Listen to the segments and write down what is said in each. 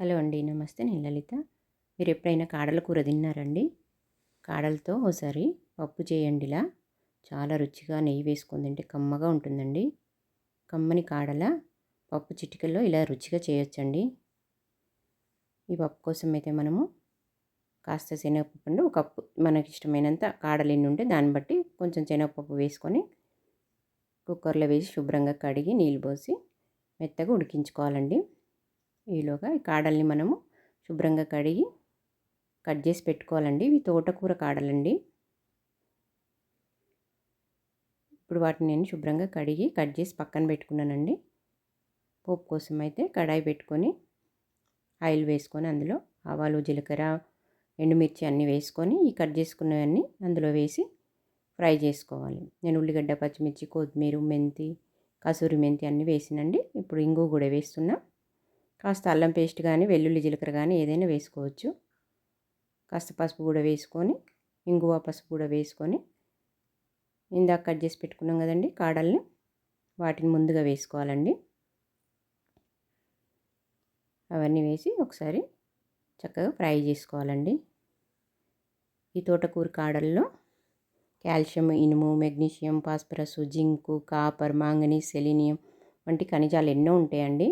Hello అండి నమస్తే నేను లలిత. మీరు ఎప్పుడైనా కాడల కూర తిన్నారండి? కాడలతో ఒకసారి పప్పు చేయండి ఇలా చాలా రుచిగా నెయ్యి వేసుకొని తింటే కమ్మగా ఉంటుందండి. కమ్మని కాడల పప్పు చిటికల్లో ఇలా రుచిగా చేయొచ్చండి. ఈ పప్పు కోసం అయితే మనము కాస్త శనగపప్పు అండి ఒక కప్పు మనకి ఇష్టమైనంత కాడలు ఎన్ని ఉంటే దాన్ని బట్టి కొంచెం శనగపప్పు వేసుకొని కుక్కర్లో వేసి శుభ్రంగా కడిగి నీళ్ళు పోసి మెత్తగా ఉడికించుకోవాలండి. ఈలోగా ఈ కాడల్ని మనము శుభ్రంగా కడిగి కట్ చేసి పెట్టుకోవాలండి. ఇవి తోటకూర కాడలండి. ఇప్పుడు వాటిని నేను శుభ్రంగా కడిగి కట్ చేసి పక్కన పెట్టుకున్నానండి. పోపు కోసం అయితే కడాయి పెట్టుకొని ఆయిల్ వేసుకొని అందులో ఆవాలు జీలకర్ర ఎండుమిర్చి అన్నీ వేసుకొని ఈ కట్ చేసుకున్నవన్నీ అందులో వేసి ఫ్రై చేసుకోవాలి. నేను ఉల్లిగడ్డ పచ్చిమిర్చి కొత్తిమీర మెంతి కసూరి మెంతి అన్నీ వేసినండి. ఇప్పుడు ఇంగు కూడా వేస్తున్నా. కాస్త అల్లం పేస్ట్ కానీ వెల్లుల్లి జీలకర్ర కానీ ఏదైనా వేసుకోవచ్చు. కాస్త పసుపు కూడా వేసుకొని ఇంగువ పసుపు కూడా వేసుకొని ఇందాక కట్ చేసి పెట్టుకున్నాం కదండి కాడల్ని వాటిని ముందుగా వేసుకోవాలండి. అవన్నీ వేసి ఒకసారి చక్కగా ఫ్రై చేసుకోవాలండి. ఈ తోటకూర కాడల్లో కాల్షియం ఇనుము magnesium phosphorus zinc copper manganese selenium వంటి ఖనిజాలు ఎన్నో ఉంటాయండి.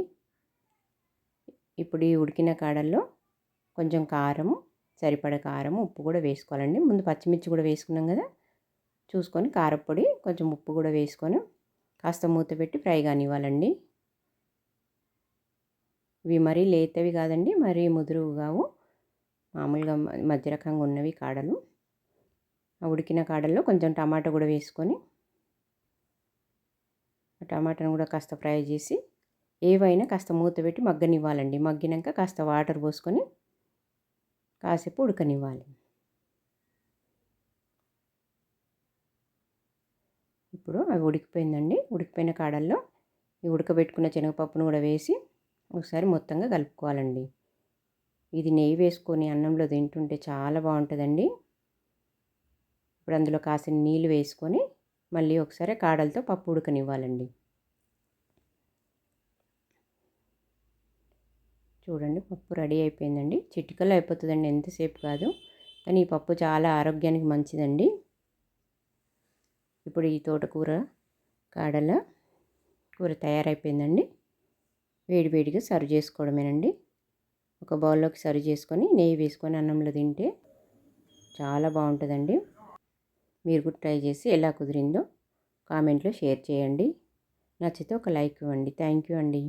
ఇప్పుడు ఈ ఉడికిన కాడల్లో కొంచెం కారము సరిపడ కారం ఉప్పు కూడా వేసుకోవాలండి. ముందు పచ్చిమిర్చి కూడా వేసుకున్నాం కదా చూసుకొని కారపొడి కొంచెం ఉప్పు కూడా వేసుకొని కాస్త మూత పెట్టి ఫ్రై కానివ్వాలండి. ఇవి మరీ లేతవి కాదండి మరీ ముదురుగావు మామూలుగా మధ్య రకంగా ఉన్నవి కాడలు. ఉడికిన కాడల్లో కొంచెం టమాటా కూడా వేసుకొని టమాటాను కూడా కాస్త ఫ్రై చేసి ఏవైనా కాస్త మూత పెట్టి మగ్గనివ్వాలండి. మగ్గినాక కాస్త వాటర్ పోసుకొని కాసేపు ఉడకనివ్వాలి. ఇప్పుడు అవి ఉడికిపోయిందండి. ఉడికిపోయిన కాడల్లో ఈ ఉడకబెట్టుకున్న శనగపప్పును కూడా వేసి ఒకసారి మొత్తంగా కలుపుకోవాలండి. ఇది నెయ్యి వేసుకొని అన్నంలో తింటుంటే చాలా బాగుంటుందండి. ఇప్పుడు అందులో కాసిన నీళ్ళు వేసుకొని మళ్ళీ ఒకసారి కాడలతో పప్పు ఉడకనివ్వాలండి. చూడండి పప్పు రెడీ అయిపోయిందండి. చిటికలో అయిపోతుందండి ఎంతసేపు కాదు. కానీ ఈ పప్పు చాలా ఆరోగ్యానికి మంచిదండి. ఇప్పుడు ఈ తోటకూర కాడల కూర తయారైపోయిందండి. వేడివేడిగా సర్వ్ చేసుకోవడమేనండి. ఒక బౌల్లోకి సర్వ్ చేసుకొని నెయ్యి వేసుకొని అన్నంలో తింటే చాలా బాగుంటుందండి. మీరు కూడా ట్రై చేసి ఎలా కుదిరిందో కామెంట్లో షేర్ చేయండి. నచ్చితే ఒక లైక్ ఇవ్వండి. థ్యాంక్ యూ అండి.